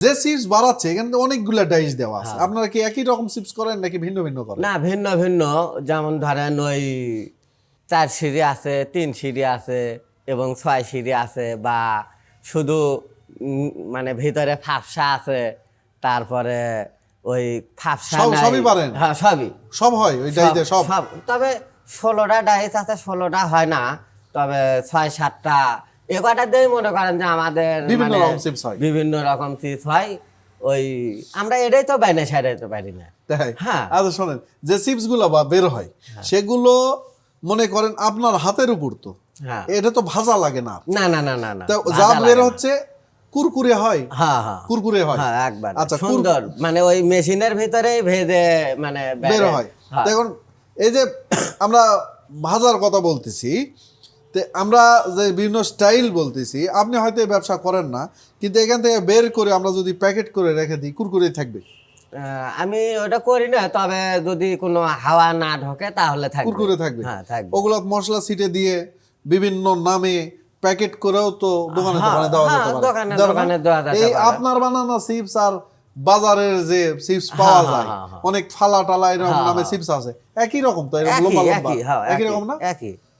যে চিপস বাড়াচ্ছে এখানে অনেকগুলা ডাইস দেওয়া আছে। হ্যাঁ। আপনারা কি একই রকম চিপস করেন নাকি ভিন্ন ভিন্ন করেন? না ভিন্ন ভিন্ন। যেমন ধরেন ওই চার সিঁড়ি আছে তিন সিঁড়ি আছে এবং ছয় সিঁড়ি আছে বা শুধু মানে ভিতরে ফাফসা আছে তারপরে ওই ফাফসা সব- সবই পারেন? হ্যাঁ সবই। সব হয় ওই ডাইতে সব? সব। তবে ষোলোটা ডাইস আছে ষোলোটা হয় না। তবে ছয় সাতটা এ কটা দিয়ে মনে করেন যে আমাদের বিভিন্ন মানে রকম chips হয়। বিভিন্ন রকম চিপস হয়। ওই আমরা এটাই তো পারি না তাই? হ্যাঁ। আচ্ছা শোনেন যে চিপসগুলো বা বের হয় সেগুলো মনে করেন আপনার হাতের উপর তো। হ্যাঁ। এটা তো ভাজা লাগে না। না না না না যা বের হচ্ছে কুরকুরে হয়? হ্যাঁ হ্যাঁ। কুরকুরে হয়। হ্যাঁ একবার। আচ্ছা সুন্দর। মানে ওই মেশিনের ভিতরেই ভেজে মানে বের বের- হয়। হ্যাঁ। দেখুন এই যে আমরা ভাজার কথা বলতেছি তে আমরা যে বিভিন্ন স্টাইল বলতেছি আপনি হয়তো এই ব্যবসা করেন না কিন্তু এখান থেকে বের করে আমরা যদি প্যাকেট করে রেখে দিই কুরকুরে থাকবে। আমি ওটা করি না তবে যদি কোনো হাওয়া না ঢোকে তাহলে থাকবে। কুরকুরে থাকবে। হ্যাঁ থাকবে। ওগুলো মশলা সিটে দিয়ে বিভিন্ন নামে প্যাকেট করেও তো দোকানে হ্যাঁ, দোকানে দেওয়া হ্যাঁ, যেতে পারে। দোকানে- দোকানে দেওয়া যেতে এই আপনার বানানো চিপস আর বাজারের যে চিপস পাওয়া যায়। অনেক ফালা টালা এরকম নামে। চিপস আছে। একই রকম তো এরকম লম্বা লম্বা। একই রকম না? একই।